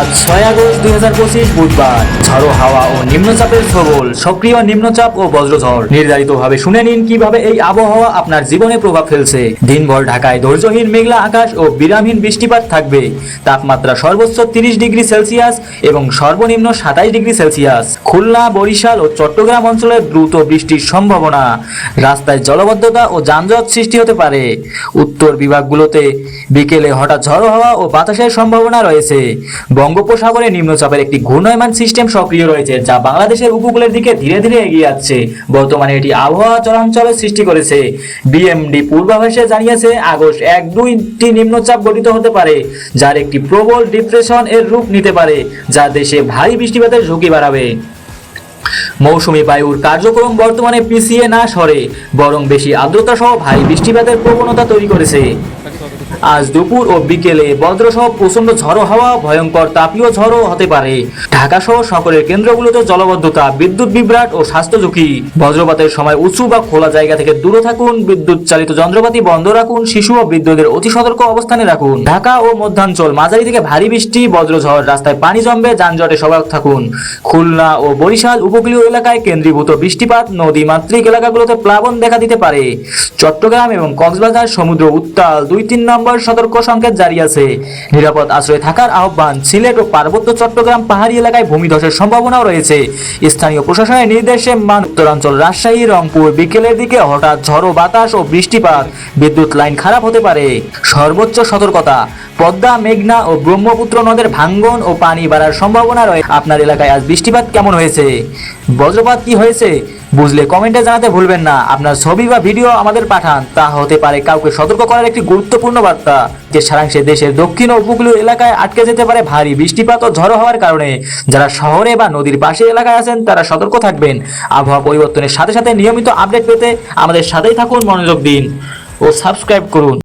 আজ ছয় আগস্ট দুই হাজার পঁচিশ বুধবার। ঝড়ো হাওয়া ও নিম্নচাপের প্রবল সক্রিয় নিম্নচাপ ও বজ্রঝড়। নির্ধারিতভাবে শুনে নিন কীভাবে এই আবহাওয়া আপনার জীবনে প্রভাব ফেলছে। দিনভর ঢাকায় ধৈর্যহীন মেঘলা আকাশ ও বিরামহীন বৃষ্টিপাত থাকবে। তাপমাত্রা সর্বোচ্চ তিরিশ ডিগ্রি সেলসিয়াস এবং সর্বনিম্ন সাতাইশ ডিগ্রি সেলসিয়াস। খুলনা, বরিশাল ও চট্টগ্রাম অঞ্চলে দ্রুত বৃষ্টির সম্ভাবনা। রাস্তায় জলবদ্ধতা ও যানজট সৃষ্টি হতে পারে। উত্তর বিভাগগুলোতে বিকেলে হঠাৎ ঝড়ো হাওয়া ও বাতাসের সম্ভাবনা রয়েছে। বঙ্গোপসাগরে নিম্নচাপের একটি ঘূর্ণয়মান সিস্টেম সক্রিয় রয়েছে, যা বাংলাদেশের উপকূলের দিকে ধীরে ধীরে এগিয়ে যাচ্ছে। বর্তমানে এটি আবহাওয়া চলাঞ্চলের সৃষ্টি করেছে। বিএমডি পূর্বাভাসে জানিয়েছে, আগস্ট এক দুইটি নিম্নচাপ গঠিত হতে পারে, যার একটি প্রবল ডিপ্রেশন এর রূপ নিতে পারে, যা দেশে ভারী বৃষ্টিপাতের ঝুঁকি বাড়াবে। মৌসুমী বায়ুর কার্যক্রম বর্তমানে পিছিয়ে না সরে, বরং বেশি আর্দ্রতা সহ ভারী বৃষ্টিপাতের প্রবণতা তৈরি করেছে। আজ দুপুর ও বিকেলে বজ্রসহ প্রচণ্ড ঝড়ো হাওয়া, ভয়ঙ্কর তাপীয় ঝড়ও হতে পারে। ঢাকা সহ সকলের কেন্দ্রগুলোতে জলবদ্ধতা, বিদ্যুৎ বিভ্রাট ও স্বাস্থ্য ঝুঁকি বজ্রপাতের সময় উঁচু বা খোলা জায়গা থেকে দূরে থাকুন বিদ্যুৎ চালিত যন্ত্রপাতি বন্ধ রাখুন, শিশু ও বৃদ্ধদের অতি সতর্ক অবস্থানে রাখুন। ঢাকা ও মধ্যাঞ্চল, মাঝারি থেকে ভারী বৃষ্টি বজ্রঝড় রাস্তায় পানি জমবে, যানজটে সজাগ থাকুন। খুলনা ও বরিশাল উপকূলীয় এলাকায় কেন্দ্রীভূত বৃষ্টিপাত নদী মাতৃক এলাকাগুলোতে প্লাবন দেখা দিতে পারে। চট্টগ্রাম এবং কক্সবাজার, সমুদ্র উত্তাল, দুই তিন নম্বর সতর্ক সংকেত জারি আছে। নিরাপদ আশ্রয়ে থাকার আহ্বান সিলেট ও পার্বত্য চট্টগ্রাম পাহাড়ি এলাকায় ভূমিধসের সম্ভাবনাও রয়েছে। স্থানীয় প্রশাসনের নির্দেশে মান উত্তরাঞ্চল রাজশাহী, রংপুর বিকেলের দিকে হঠাৎ ঝড়ো বাতাস ও বৃষ্টিপাত। বিদ্যুৎ লাইন খারাপ হতে পারে। সর্বোচ্চ সতর্কতা পদ্মা, মেঘনা ও ব্রহ্মপুত্র নদের ভাঙ্গন ও পানি বাড়ার সম্ভাবনা রয়েছে। আপনার এলাকায় আজ বৃষ্টিপাত কেমন হয়েছে? বজ্রপাত কি হয়েছে? বুঝলে কমেন্টে জানাতে ভুলবেন না। আপনার ছবি বা ভিডিও আমাদের পাঠান। তা হতে পারে কাউকে সতর্ক করার একটি গুরুত্বপূর্ণ বার্তা, যে সারাংশে দেশের দক্ষিণ ও উপকূলীয় এলাকায় আটকে যেতে পারে ভারী বৃষ্টিপাত ও ঝড়ো হওয়ার কারণে। যারা শহরে বা নদীর পাশে এলাকায় আছেন, তারা সতর্ক থাকবেন। আবহাওয়া পরিবর্তনের সাথে সাথে নিয়মিত আপডেট পেতে আমাদের সাথেই থাকুন। মনোযোগ দিন ও সাবস্ক্রাইব করুন।